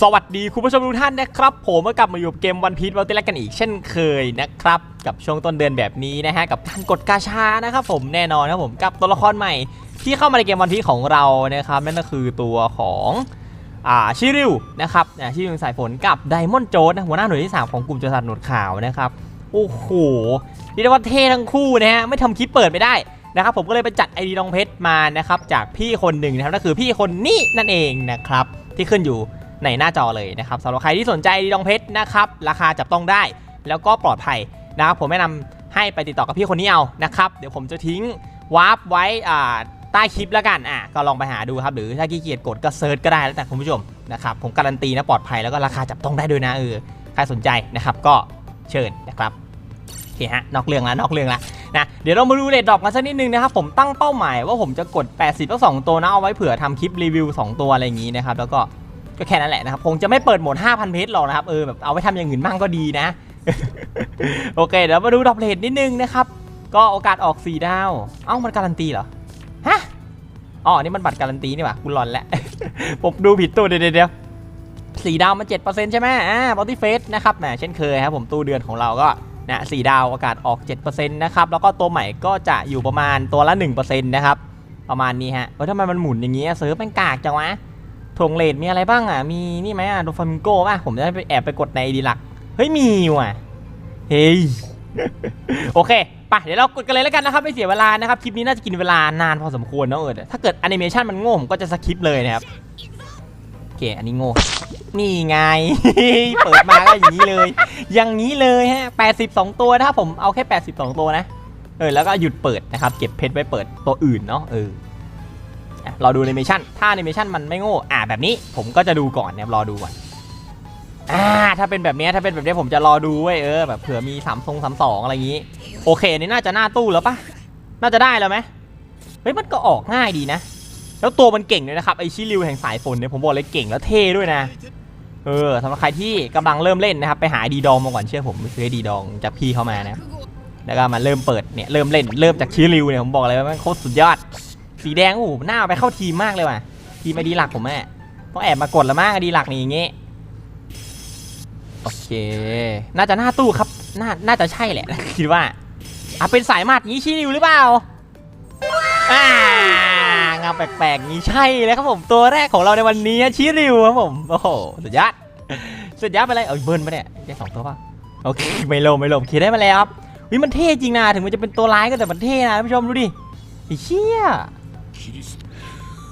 สวัสดีคุณผู้ชมทุกท่านนะครับ ผมก็กลับมาอยู่กับเกมวันพี e วัลติแลกกันอีกเช่นเคยนะครับ กับช่วงต้นเดือนแบบนี้นะฮะ กับการกดกาชานะครับผมแน่นอนครับผมกับตัวละครใหม่ ที่เข้ามาในเกมวันพีของเรานะครับนั่นก็คือตัวของอ่าชิริวนะครับชิริวสายฝนกับไดมอนด์โจนะหัวหน้าหน่วยที่ 3 ของกลุ่มโจรสลัดหนวดขาวนะครับโอ้โหเรียกได้ว่าเท่ทั้งคู่นะฮะไม่ทำคลิปเปิดไม่ได้นะครับผมก็เลยไปจัดไอดีน้องเพชรมานะครับจากพี่คนหนึ่งนะครับนั่นคือพี่คนนี้นั่นเองนะครับที่ขึ้นอยู่ ในหน้าจอเลยนะครับสำหรับใครที่สนใจดีดองเพชรนะครับราคาจับต้องได้ แล้วก็ปลอดภัยนะครับผมแนะนำให้ไปติดต่อกับพี่คนนี้เอานะครับเดี๋ยวผมจะทิ้งวาร์ปไว้อ่าใต้คลิปแล้วกันอะก็ลองไปหาดูครับหรือถ้าขี้เกียจกดก็เซิร์ชก็ได้แล้วแต่คุณผู้ชมนะครับผมการันตีนะปลอดภัยแล้วก็ราคาจับต้องได้ด้วยนะเออใครสนใจนะครับก็เชิญนะครับโอเคฮะนอกเรื่องล้วนอกเรื่องล้วนะเดี๋ยวเรามาดูเลดดรอปกันสักนิดนึงนะครับผมตั้งเป้าหมายว่าผมจะกด 80ทั้งสองตัวนะเอาไว้เผื่อทำคลิปรีวิว 2 ตัวอะไรอย่างนี้นะครับแล้วก็ ก็แค่นั้นแหละนะครับคงจะไม่เปิดโหมด 5,000 เพชรหรอกนะครับเออแบบเอาไปทำอย่างอื่นบ้างก็ดีนะ โอเคเดี๋ยวมาดูดรอปเลทนิดนึงนะครับ ก็โอกาสออก4ดาว เอ้ามันการันตีเหรอ ฮะ อ๋อ นี่มันบัตรการันตีนี่หว่ากูหลอนแล้ว ผมดูผิดตัวเดี๋ยวเดี๋ยวสี่ดาวมัน7%ใช่ไหมอ่าบอดี้เฟสนะครับแหมเช่นเคยครับผมตู้เดือนของเราก็นะสี่ดาวโอกาสออก7%นะครับ แล้วก็ตัวใหม่ก็จะอยู่ประมาณตัวละ1%นะครับ ประมาณนี้ฮะเออทำไมมันหมุนอย่างงี้อะเซิร์ฟมันกากจังวะ ถงเลดมีอะไรบ้างอะ มีนี่ไหมอะโดฟามิงโก้ป่ะ ผมจะไปแอบไปกดในดีลัก เฮ้ย มีว่ะ เฮ้ย โอเคไปเดี๋ยวเรากดกันเลยแล้วกันนะครับ ไม่เสียเวลานะครับ คลิปนี้น่าจะกินเวลานานพอสมควรเนอะเออถ้าเกิดแอนิเมชันมันโง่ผมก็จะสคิปเลยนะครับโอเค อันนี้โง่ นี่ไง เปิดมาก็อย่างนี้เลย อย่างนี้เลยฮะ82ตัวนะครับผมเอาแค่82ตัวนะ เออ แล้วก็หยุดเปิดนะครับ เก็บเพชรไว้เปิดตัวอื่นเนาะ เออ รอดูแอนิเมชันถ้าแอนิเมชันมันไม่โง่อ่าแบบนี้ผมก็จะดูก่อนนะครับรอดูก่อนอ่าถ้าเป็นแบบนี้ถ้าเป็นแบบนี้ผมจะรอดูเว้ยเออแบบเผื่อมีสามทรงสามสองอะไรอย่างงี้ โอเคนี่น่าจะหน้าตู้แล้วปะน่าจะได้แล้วไหมเฮ้ยมันก็ออกง่ายดีนะ แล้วตัวมันเก่งด้วยนะครับไอชิริวแห่งสายฝนเนี่ยผมบอกเลยเก่งแล้วเท่ด้วยนะเออสำหรับใครที่กำลังเริ่มเล่นนะครับไปหาดีดองมาก่อนเชื่อผมซื้อดีดองจากพี่เข้ามานะแล้วก็มาเริ่มเปิดเนี่ยเริ่มเล่นเริ่มจากชิริวเนี่ยผมบอกเลยว่ามันโคตรสุดยอด สีแดงโอ้โหหน้าเอาไปเข้าทีมมากเลยว่ะ ทีมไอดีหลักผมแม่ต้องแอบมากดละมากไอดีหลักนี่อย่างงี้โอเค น่าจะหน้าตู้ครับน่าน่าจะใช่แหละ คิดว่าอะเป็นสายมัดงี้ชี้ริวหรือเปล่าอ่าเงาแปลกๆงี้ใช่แล้วครับผมตัวแรกของเราในวันนี้ชี้ริวครับผมโอ้โหสุดยอดสุดยอดไปเลยเอ้ยเบิร์นปะเนี่ยได้สองตัวป่ะโอเคไม่ลงไม่ลงเคลียร์ได้มาแล้วครับวิมันเท่จริงนะถึงมันจะเป็นตัวร้ายก็แต่มันเท่นะท่านผู้ชมดูดิไอ้เชี่ย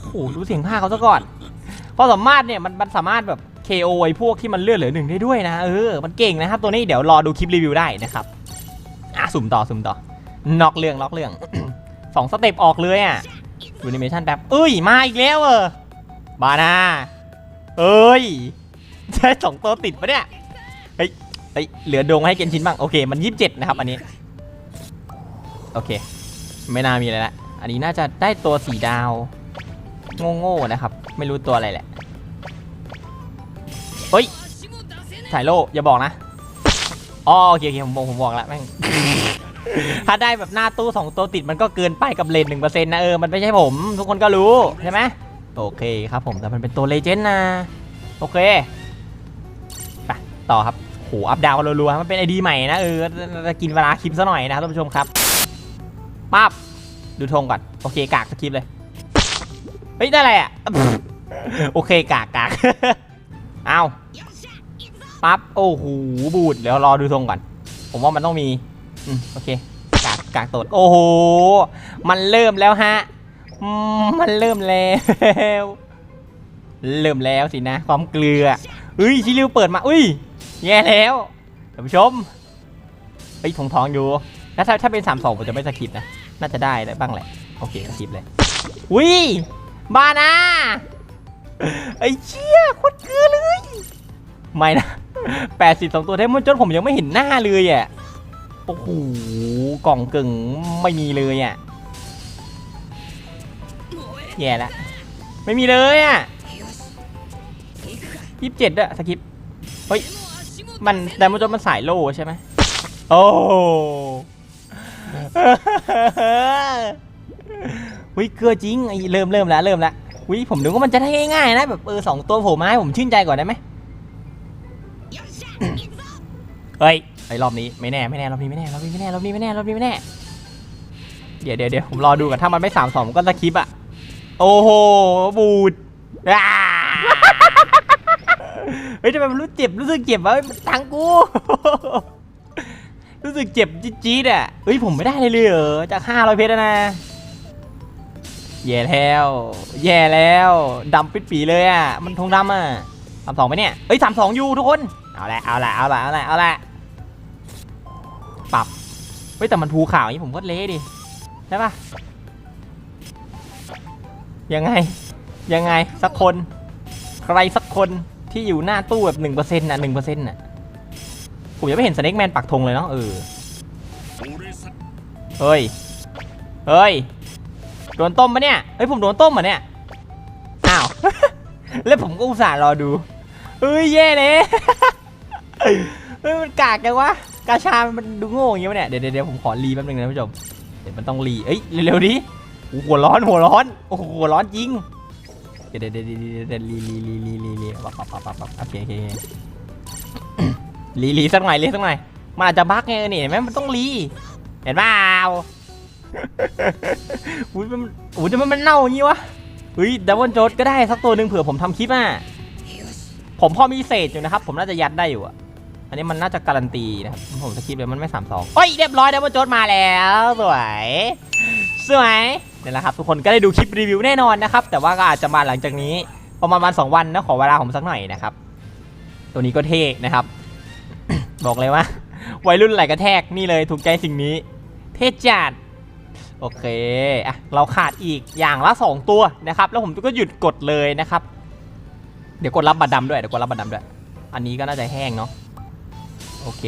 โอ้โหดูเสียงภาคเขาซะก่อนพอสามารถเนี่ยมันมันสามารถแบบ KO ไอ้พวกที่มันเลือดเหลือหนึ่งได้ด้วยนะเออมันเก่งนะครับ ตัวนี้เดี๋ยวรอดูคลิปรีวิวได้นะครับอะสุ่มต่อสุ่มต่อนอกเรื่องนอกเรื่องสองสเต็ปออกเลยอะดูนิเมชันแบบเอ้ยมาอีกแล้วเออบานาเอ้ยใช่สองตัวติดปะเนี่ยเฮ้ยเฮ้ยเหลือดวงให้เกนชินบ้างโอเคมันยี่สิบเจ็ดนะครับอันนี้โอเค ไม่น่ามีอะไรละ อันนี้น่าจะได้ตัวสีดาว โง่ๆนะครับ ไม่รู้ตัวอะไรแหละเฮ้ยสายโลอย่าบอกนะอ๋อโอเคโอเคผมบอกผมบอกแล้วแม่งถ้าได้แบบหน้าตู้สองตัวติดมันก็เกินไปกับเลนหนึ่งเปอร์เซ็นต์นะเออมันไม่ใช่ผม ทุกคนก็รู้ใช่ไหมโอเคครับผมแต่มันเป็นตัวเลเจนด์นะ โอเคไปต่อครับโหอัพดาวรัวๆมันเป็นไอดีใหม่นะเออจะกินเวลาคลิปซะหน่อยนะครับท่านผู้ชมครับปั๊บ ดูธงก่อน โอเคกากสคริปต์เลย เฮ้ย ได้อะไรอะ โอเคกากกากเอาปั๊บ โอ้โห บูด เดี๋ยวรอดูธงก่อน ผมว่ามันต้องมีอืมโอเค กากกากตด โอ้โห มันเริ่มแล้วฮะอืมมันเริ่มแล้ว เริ่มแล้วสินะ ความเกลือเฮ้ยชิลิวเปิดมา อุ้ย แย่แล้วท่านผู้ชมเฮ้ยทองทองอยู่ แล้วถ้าถ้าเป็นสามสองผมจะไม่สกิปนะ น่าจะได้ได้บ้างแหละ โอเคสกิปเลยอุ้านาไอ้เชี่ยโคตรเกลือเลย ไม่นะแปดสิบสองตัวเทมอนจนผมยังไม่เห็นหน้าเลยอะโอ้โหกล่องกึ่งไม่มีเลยอะแย่แล้วไม่มีเลยอะยี่สิบเจ็ดอะสกิปเฮ้ยมันแต่มันจนมันสายโล่ใช่ไหมโอ้ เฮ้ยเกลือจริงเริ่มเริ่มแล้วเริ่มแล้วอุ้ยผมนึกว่ามันจะได้ง่ายๆนะแบบเออสองตัวโผล่มาให้ผมชื่นใจก่อนได้ไหมเฮ้ยไอ้รอบนี้ไม่แน่ไม่แน่รอบนี้ไม่แน่รอบนี้ไม่แน่รอบนี้ไม่แน่รอบนี้ไม่แน่เดี๋ยวเดี๋ยวเดี๋ยวผมรอดูกันถ้ามันไม่สามสองผมก็สคิปอะโอ้โหบูดอ่าเฮ้ยทำไมมันรู้เจ็บรู้สึกเจ็บวะตังกู รู้สึกเจ็บจี๊ดอะเฮ้ยผมไม่ได้เลยเลยเหรอจากห้าร้อยเพชรนะ แย่แล้ว แย่แล้วดำปิดปีเลยอะ มันทงดำอะสามสองไหมเนี่ยเอ้ยสามสองอยู่ทุกคน เอาละเอาละเอาละเอาละเอาละปรับเฮ้ยแต่มันภูขาวอย่างนี้ผมก็เละดิใช่ปะยังไง ยังไงสักคน ใครสักคนที่อยู่หน้าตู้แบบหนึ่งเปอร์เซ็นต์น่ะหนึ่งเปอร์เซ็นต์น่ะ ผมยังไม่เห็นสเน็กแมนปักธงเลยเนาะเออเฮ้ย เฮ้ย โดนต้มปะเนี่ย เฮ้ยผมโดนต้มเหรอเนี่ย อ้าว แล้วผมก็อุตส่าห์รอดูเฮ้ยแย่เลยเฮ้ยมันกากจังวะ กาชา มันดูโง่อย่างเงี้ยวะเนี่ยเดี๋ยวเดี๋ยวเดี๋ยวผมขอรีแป๊บนึงนะผู้ชม เดี๋ยวมันต้องรีเอ้ยเร็วๆดิโอ้โหหัวร้อนหัวร้อน โอ้โหหัวร้อนจริง เดี๋ยวเดี๋ยวเดี๋ยวเดี๋ยวเดี๋ยวรีรีรีรีรีรีปั๊บปั๊บปั๊บปั๊บปั๊บโอเคโอเคโอเค รีรีสักหน่อยรีสักหน่อยมันอาจจะบั๊กไงนี่เห็นไหมมันต้องรีเห็นเปล่าอุ้ยมันอุ้ยจะมันมันเน่าอย่างงี้วะเฮ้ยดับเบิลโจดก็ได้สักตัวหนึ่งเผื่อผมทำคลิปอะผมพอมีเศษอยู่นะครับ ผมน่าจะยัดได้อยู่อะอันนี้มันน่าจะการันตีนะครับผมสคริปเลยมันไม่สามสองเฮ้ยเรียบร้อยดับเบิลโจดมาแล้วสวยสวยนี่แหละครับทุกคนก็ได้ดูคลิปรีวิวแน่นอนนะครับ แต่ว่าก็อาจจะมาหลังจากนี้ประมาณวันสองวันนะขอเวลาผมสักหน่อยนะครับ ตัวนี้ก็เท่นะครับ บอกเลยว่า วัยรุ่นไหลกระแทกนี่เลยถูกใจสิ่งนี้ เทจัดโอเคอะเราขาดอีกอย่างละ 2 ตัวนะครับ แล้วผมก็หยุดกดเลยนะครับ เดี๋ยวกดรับบัตรดำด้วยเดี๋ยวกดรับบัตรดำด้วย อันนี้ก็น่าจะแห้งเนาะโอเค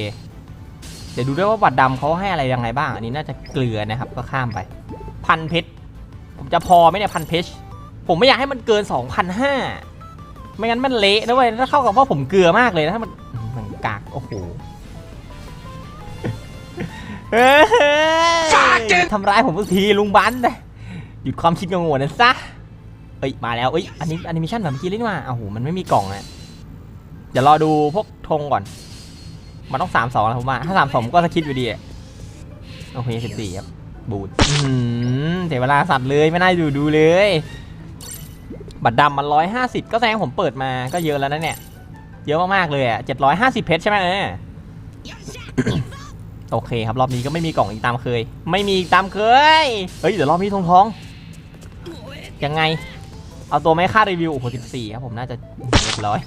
เดี๋ยวดูด้วยว่าบัตรดำเขาให้อะไรยังไงบ้าง อันนี้น่าจะเกลือนะครับก็ข้ามไปพันเพชรผมจะพอไหมเนี่ยพันเพชรผมไม่อยากให้มันเกิน 2,500 ไม่งั้นมันเละนะเว้ยถ้าเข้ากับว่าผมเกลือมากเลยนะถ้ามัน กากโอ้โหเฮ้ยทำร้ายผมสักทีลุงบันเลยหยุดความคิดงงๆนะซะเอ้ยมาแล้วเอ้ยอันนี้แอนิเมชันแบบเมื่อกี้เลยนี่หว่าอ้าวโหมันไม่มีกล่องอะเดี๋ยวรอดูพวกธงก่อน มันต้องสามสองแล้วผมว่าถ้าสามสองก็สคิดอยู่ดีอะโอเคสิบสี่ครับบูดอืมเสียเวลาสัตว์เลยไม่น่าดูดูเลย บัตรดำมันร้อยห้าสิบก็แสดงผมเปิดมาก็เยอะแล้วนะเนี่ย เยอะมากๆเลยอะเจ็ดร้อยห้าสิบเพชรใช่ไหมเออโอเคครับรอบนี้ก็ไม่มีกล่องอีกตามเคย ไม่มีอีกตามเคย เฮ้ยเดี๋ยวรอบนี้ทองทองยังไง เอาตัวไม่ค่ารีวิวโอ้โหสิบสี่ครับผมน่าจะเรียบร้อย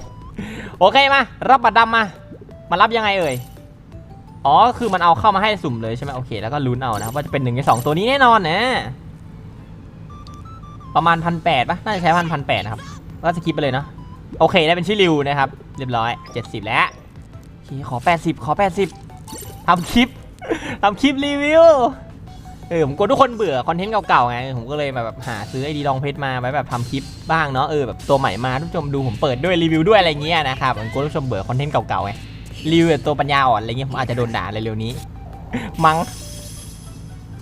โอเคมา รับบัตรดำมา มารับยังไงเอ่ย อ๋อคือมันเอาเข้ามาให้สุ่มเลยใช่ไหมโอเคแล้วก็ลุ้นเอานะครับว่าจะเป็นหนึ่งในสองตัวนี้แน่นอนนะประมาณพันแปดปะน่าจะใช้พันพันแปดครับ ก็สกิปไปเลยเนาะ โอเคได้เป็นชื่อริวนะครับ เรียบร้อยเจ็ดสิบแล้วขอแปดสิบขอแปดสิบทำคลิป ทำคลิปรีวิว เออผมกลัวทุกคนเบื่อคอนเทนต์เก่าๆไง ผมก็เลยมาแบบหาซื้อไอดีลองเพชรมาไว้แบบทำคลิปบ้างเนาะ เออแบบตัวใหม่มาทุกชมดูผมเปิดด้วยรีวิวด้วยอะไรเงี้ยนะครับผมกลัวทุกชมเบื่อคอนเทนต์เก่าๆไงรีวิวตัวปัญญาอ่อนอะไรเงี้ยผมอาจจะโดนด่าเร็วๆนี้ มัง้ง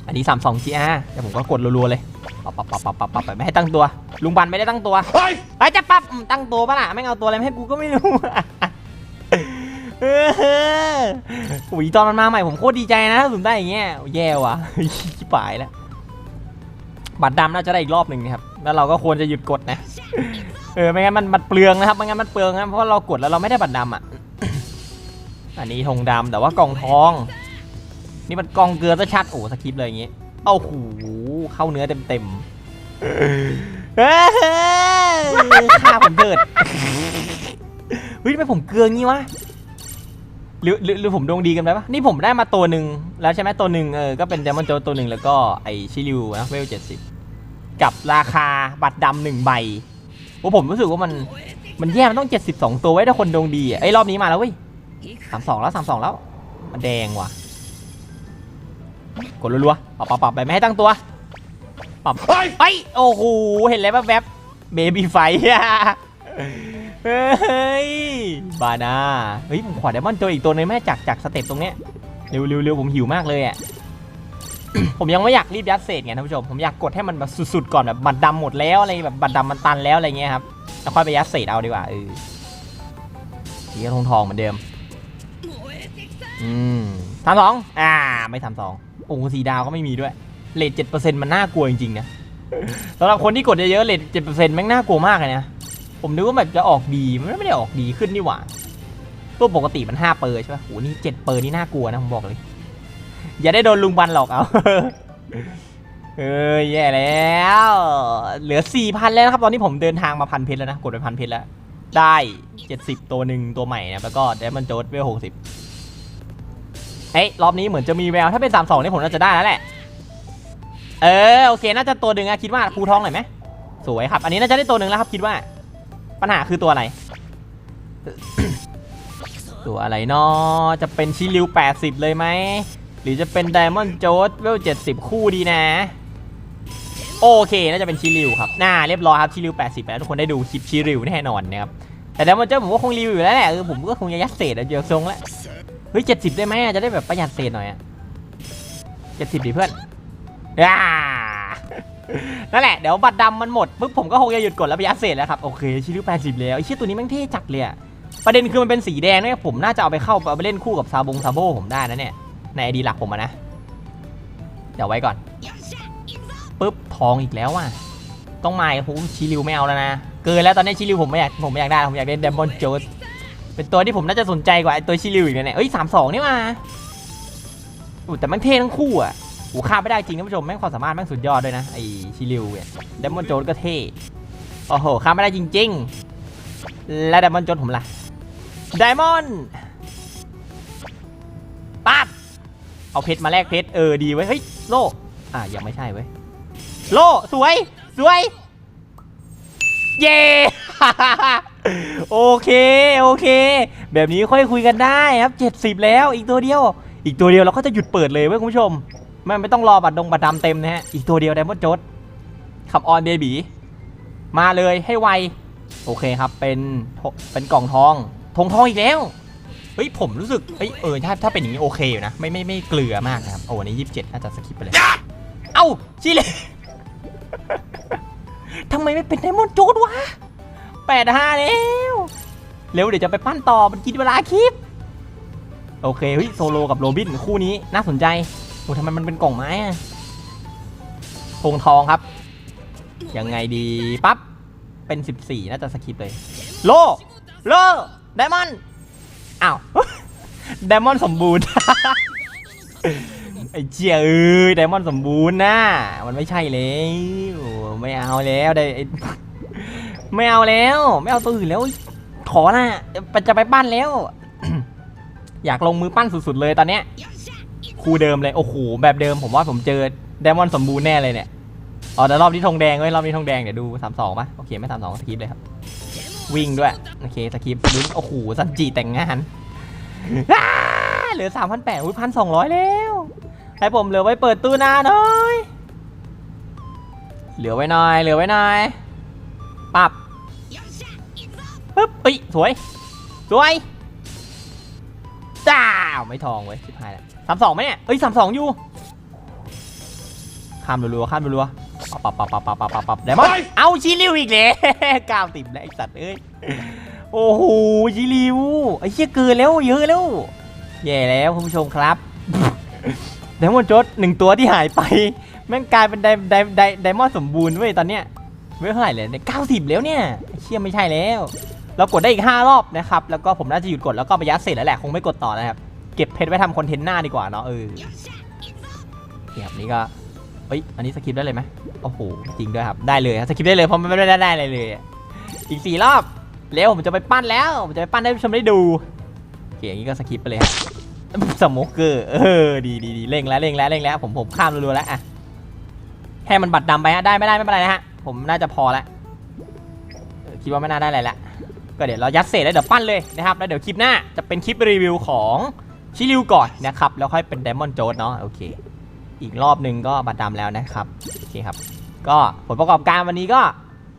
อันนี้ 32 GR เดี๋ยวผมก็กดรัวๆเลยปับปับปับปับปับปับไม่ให้ตั้งตัว ลุงบันไม่ได้ตั้งตัวไอ้ยจะปั๊บตั้งตัวปะล่ะไม่เอาตัวอะไรมาให้กูก็ไม่รู้เออโอ้ยตอนมันมาใหม่ผมโคตรดีใจนะถ้าสุ่มได้อย่างเงี้ยแย่ว่ะชิบหายแล้วบัตรดำน่าจะได้อีกรอบหนึ่งนะครับแล้วเราก็ควรจะหยุดกดนะเออไม่งั้นมันมันเปลืองนะครับไม่งั้นมันเปลืองนะเพราะเรากดแล้วเราไม่ได้บัตรดำอะอันนี้ธงดำแต่ว่ากล่องทอง นี่มันกองเกลือซะชัดโอ้สคริปเลยอย่างงี้โอ้โหเข้าเนื้อเต็มเต็มเฮ้ยฆ่าผมเถิดเฮ้ยทำไมผมเกลืองี้วะหรือหรือผมดวงดีกันไปปะนี่ผมได้มาตัวหนึ่งแล้วใช่ไหมตัวหนึ่งเออก็เป็นเดมอนโจตัวหนึ่งแล้วก็ไอชิลิวนะเวลเจ็ดสิบกับราคาบัตรดำหนึ่งใบโอ้ผมรู้สึกว่ามันมันแย่มันต้องเจ็ดสิบสองตัวไว้ถ้าคนดวงดีอะไอ้รอบนี้มาแล้วเว้ยสามสองแล้วสามสองแล้ว มันแดงว่ะ กดรัวๆปรับปรับปรับไปไม่ให้ตั้งตัวปรับเฮ้ยไปโอ้โหเห็นเลยแบบแบบเบบี้ไฟอะเฮ้ยบานาเฮ้ยผมขอไดมอนด์ตัวอีกตัวหนึงแม่จากจากสเต็ปตรงเนี้ยเร็วเร็วเร็วผมหิวมากเลยอะผมยังไม่อยากรีบยัดเศษไงท่านผู้ชมผมอยากกดให้มันแบบสุดๆก่อนแบบบัตรดำหมดแล้วอะไรแบบบัตรดำมันตันแล้วอะไรเงี้ยครับแล้วค่อยไปยัดเศษเอาดีกว่าเออสีก็ทองทองๆเหมือนเดิมอืมสามสองอ่าไม่สามสอง โอ้โหสีดาวก็ไม่มีด้วยเลทเจ็ดเปอร์เซ็นต์มันน่ากลัวจริงๆนะสำหรับคนที่กดเยอะๆเลทเจ็ดเปอร์เซ็นต์แม่งน่ากลัวมากเลยนะผมนึกว่าแบบจะออกดีมันไม่ได้ออกดีขึ้นนี่หว่าตัวปกติมันห้าเปอร์ใช่ป่ะโหนี่เจ็ดเปอร์นี่น่ากลัวนะผมบอกเลย อย่าได้โดนลุงบันหลอกเอาเอ้ยแย่แล้ว เหลือสี่พันแล้วนะครับ ตอนนี้ผมเดินทางมาพันเพชรแล้วนะ กดไปพันเพชรแล้ว ได้เจ็ดสิบตัวหนึ่งตัวใหม่นะ แล้วก็เดมอนโจดเวลหกสิบ เอ้ยรอบนี้เหมือนจะมีแววถ้าเป็นสามสองนี่ผมน่าจะได้แล้วแหละ เออโอเคน่าจะตัวหนึ่งอะคิดว่าภูทองหน่อยไหมสวยครับ อันนี้น่าจะได้ตัวหนึ่งแล้วครับคิดว่า ปัญหาคือตัวอะไร ตัวอะไรเนาะจะเป็นชิลิว 80 เลยไหม หรือจะเป็นไดมอนด์โจดเวล 70 คู่ดีนะ โอเคน่าจะเป็นชิลิวครับน่าเรียบร้อยครับชิลิว 80 แล้วทุกคนได้ดูคลิปชิลิวแน่นอนนะครับแต่ไดมอนด์โจดผมก็คงรีวิวอยู่แล้วแหละเออผมก็คงจะยัดเศษอะเดี๋ยวทรงแล้ว เฮ้ย70ได้ไหมอะจะได้แบบประหยัดเศษหน่อยอะ70ดิเพื่อนอ่านั่นแหละ เดี๋ยวบัตรดำมันหมดปุ๊บผมก็คงจะหยุดกดแล้วไปยัดเศษแล้วครับโอเคชิลิว80แล้วไอ้ชี่ยตัวนี้แม่งเท่จัดเลยอะประเด็นคือมันเป็นสีแดงเนี่ยผมน่าจะเอาไปเข้าเอาไปเล่นคู่กับซาบงซาโบผมได้นะเนี่ยในไอดีหลักผมอะนะเดี๋ยวไว้ก่อนปุ๊บทองอีกแล้วว่ะต้องมาโอ้ชิลิวไม่เอาแล้วนะเกินแล้วตอนนี้ชิลิวผมไม่อยากผมไม่อยากได้ผมอยากเล่นเดมอนโจส เป็นตัวที่ผมน่าจะสนใจกว่าไอตัวชิลิวอีกนะเนี่ยเอ้ยสามสองนี่มาอู้แต่มันเท่ทั้งคู่อะโอ้ข้าไม่ได้จริงท่านผู้ชมแม่งความสามารถแม่งสุดยอดด้วยนะไอชิลิวเนี่ยเดมอนโจสก็เท่โอ้โหข้าไม่ได้จริง ๆ และเดมอนโจสผมล่ะไดมอนด์ปั๊บเอาเพชรมาแลกเพชรเออดีไว้เฮ้ยโลอะยังไม่ใช่เว้ยโลสวยสวย เย้ โอเคโอเค แบบนี้ค่อยคุยกันได้ครับ 70 แล้วอีกตัวเดียว อีกตัวเดียวเราก็จะหยุดเปิดเลยเว้ยคุณผู้ชมไม่ไม่ต้องรอบัตรดงบัตรดำเต็มนะฮะอีกตัวเดียวไดมอนด์โจดขับออนเบบีมาเลยให้ไว โอเคครับเป็นเป็นกล่องทองทงทองอีกแล้วเฮ้ยผมรู้สึกเฮ้ยเออถ้าถ้าเป็นอย่างนี้โอเคอยู่นะไม่ไม่ไม่เกลือมากนะครับโอ้อันนี้ยี่สิบเจ็ดน่าจะสคิปไปเลยเอ้าชิเลทำไมไม่เป็นไดมอนด์โจดวะ แปดห้าแล้วเร็วเดี๋ยวจะไปปั้นต่อมันกินเวลาคลิป โอเคเฮ้ยโซโลกับโรบินคู่นี้น่าสนใจโอ้ทำไมมันเป็นกล่องไม้อะธงทองครับ ยังไงดีปั๊บเป็น 14 น่าจะสคิปเลย โล โลไดมอนด์อ้าวไดมอนด์สมบูรณ์ ไอ้เจียเอ้ยไดมอนด์สมบูรณ์นะมันไม่ใช่แล้ไม่เอาแล้วได ไม่เอาแล้ว ไม่เอาตัวอื่นแล้วขอนะจะไปปั้นแล้ว อยากลงมือปั้นสุดๆเลยตอนเนี้ยคู่เดิมเลยโอ้โหแบบเดิมผมว่าผมเจอไดมอนสมบูรณ์แน่เลยเนี่ยอ๋อแต่รอบนี้ธงแดงเว้ยรอบนี้ธงแดงเดี๋ยวดูสามสองปะโอเคไม่สามสองสกิปเลยครับ วิ่งด้วยโอเคสกิปลุ้นโอ้โหสันจีแต่งงานเหลือสามพันแปดพันสองร้อยแล้วให้ผมเหลือไว้เปิดตู้หน้าหน่อยเหลือไว้หน่อยเหลือไว้หน่อยปับ ปึ๊บเอ้ยสวย สวยจ้าวไม่ทองเว้ยสิบห้าแล้วสามสองไหมเนี่ยเอ้ยสามสองอยู่ ข้ามรัวๆข้ามรัวๆปับปับปับปับปับปับปับได้มั้ยเอาชิลิวอีกเลยก้าวติดแล้วไอ้สัตว์เอ้ย โอ้โหชิลิวไอ้เชี่ยเกินแล้วเยอะแล้วแย่แล้วคุณผู้ชมครับไดมอนด์จดหนึ่งตัวที่หายไป แม่งกลายเป็นไดไดไดไดมอนด์สมบูรณ์เว้ยตอนเนี้ยไม่เท่าไหร่เลยเก้าสิบแล้วเนี่ยไอ้เชี่ยไม่ใช่แล้ว เรากดได้อีก 5 รอบนะครับ แล้วก็ผมน่าจะหยุดกดแล้วก็ไปยัดเสร็จแล้วแหละ คงไม่กดต่อนะครับ เก็บเพชรไว้ทำคอนเทนต์หน้าดีกว่าเนาะเออเนี่ยครับนี่ก็เฮ้ย อันนี้สกิปได้เลยไหมโอ้โห จริงด้วยครับ ได้เลยครับสกิปได้เลย เพราะมันไม่ได้ได้อะไรเลย อีก 4 รอบ แล้วผมจะไปปั้นแล้ว ผมจะไปปั้นให้ผู้ชมได้ดูโอเคอย่างนี้ก็สกิปไปเลยครับสโมกเกอร์ เออ ดีดีดีเร่งแล้วเร่งแล้วเร่งแล้ว ผมผมข้ามรัวๆแล้วอะให้มันบัตรดำไปฮะ ได้ไม่ได้ไม่เป็นไรนะฮะ ผมน่าจะพอแล้วคิดว่าไม่น่าได้อะไรละ ก็เดี๋ยวเรายัดเศษแล้วเดี๋ยวปั้นเลยนะครับแล้วเดี๋ยวคลิปหน้าจะเป็นคลิปรีวิวของชิลิวก่อนนะครับแล้วค่อยเป็น d ดมอน d โจ d เนาะโอเค อีกรอบหนึ่งก็บัตรดำแล้วนะครับโอเคครับ ก็ผลประกอบการวันนี้ก็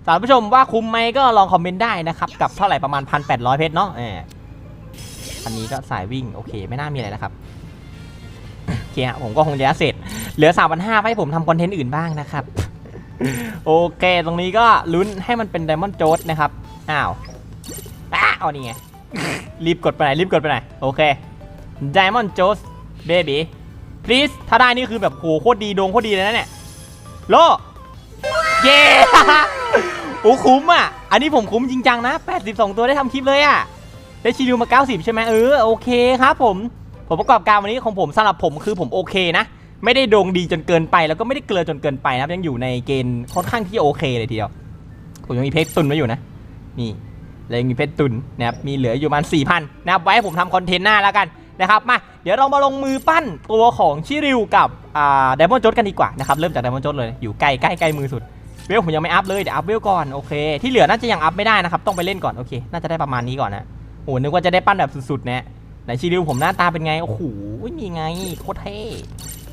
สำหรับผู้ชมว่าคุ้มไหมก็ลองคอมเมนต์ได้นะครับกับเท่าไหร่ประมาณ 1,800 เพชรเนาะเอออันนี้ก็สายวิ่งโอเคไม่น่ามีอะไรนะครับโอเคผมก็คงจะยัดเสร็จ เหลือ 3 5 0 0ให้ผมทำคอนเทนต์อื่นบ้างนะครับ โอเค ตรงนี้ก็ลุ้นให้มันเป็นไดมอนด์โจ s นะครับ อ้าว เอานี่ไง รีบกดไปไหนรีบกดไปไหนโอเค Diamond j o s baby please ถ้าได้นี่คือแบบโหโคตรดีดงโคตรดีเลยนะเนี่ยโลเย้โอ้คุ้มอะ อันนี้ผมคุ้มจริงจังนะ 82 ตัวได้ทำคลิปเลยอะ ได้ชิลิวมา 90 ใช่ไหมเออโอเคครับผม ผมประกอบการวันนี้ของผมสำหรับผมคือผมโอเคนะ ไม่ได้โดวงดีจนเกินไป แล้วก็ไม่ได้เกลือจนเกินไปนะครับยังอยู่ในเกณฑ์ค่อนข้างที่โอเคเลยทีเดียว ผมยังมีเพชรตุนไว้อยู่นะ นี่ แล้วยังมีเพชรตุนนะครับมีเหลืออยู่ประมาณ4,000นะครับไว้ให้ผมทำคอนเทนต์หน้าแล้วกันนะครับมาเดี๋ยวเรามาลงมือปั้นตัวของชิริวกับอ่าไดมอนด์จดกันดีกว่านะครับเริ่มจากไดมอนด์จดเลยอยู่ใกล้ใกล้ใกล้มือสุดเวลผมยังไม่อัพเลยเดี๋ยวอัพเวลก่อนโอเคที่เหลือน่าจะยังอัพไม่ได้นะครับต้องไปเล่นก่อนโอเค น่าจะได้ประมาณนี้ก่อนนะโอ้นึกว่าจะได้ปั้นแบบสุดๆนะไหนชิริวผมหน้าตาเป็นไงโอ้โหนี่ไงโคตรเท่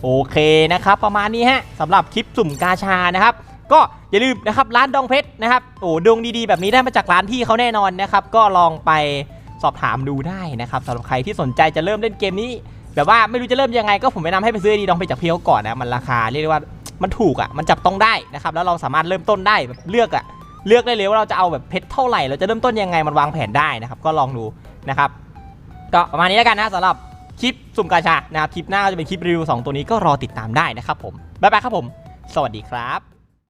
โอเคนะครับประมาณนี้ฮะสำหรับคลิปสุ่มกาชานะครับ ก็อย่าลืมนะครับร้านดองเพชรนะครับโอ้ดวงดีๆแบบนี้ได้มาจากร้านพี่เขาแน่นอนนะครับก็ลองไปสอบถามดูได้นะครับสำหรับใครที่สนใจจะเริ่มเล่นเกมนี้แบบว่าไม่รู้จะเริ่มยังไงก็ผมแนะนำให้ไปซื้อดีดองเพชรจากพี่เขาก่อนนะมันราคาเรียกได้ว่ามันถูกอะมันจับต้องได้นะครับแล้วเราสามารถเริ่มต้นได้แบบเลือกอะเลือกได้เลยว่าเราจะเอาแบบเพชรเท่าไหร่เราจะเริ่มต้นยังไงมันวางแผนได้นะครับก็ลองดูนะครับก็ประมาณนี้แล้วกันนะสำหรับคลิปสุ่มกาชานะครับคลิปหน้าก็จะเป็นคลิปรีวิวสองตัวนี้ก็รอติดตามได้นะครับผมบ๊ายบายครับผม สวัสดีครับ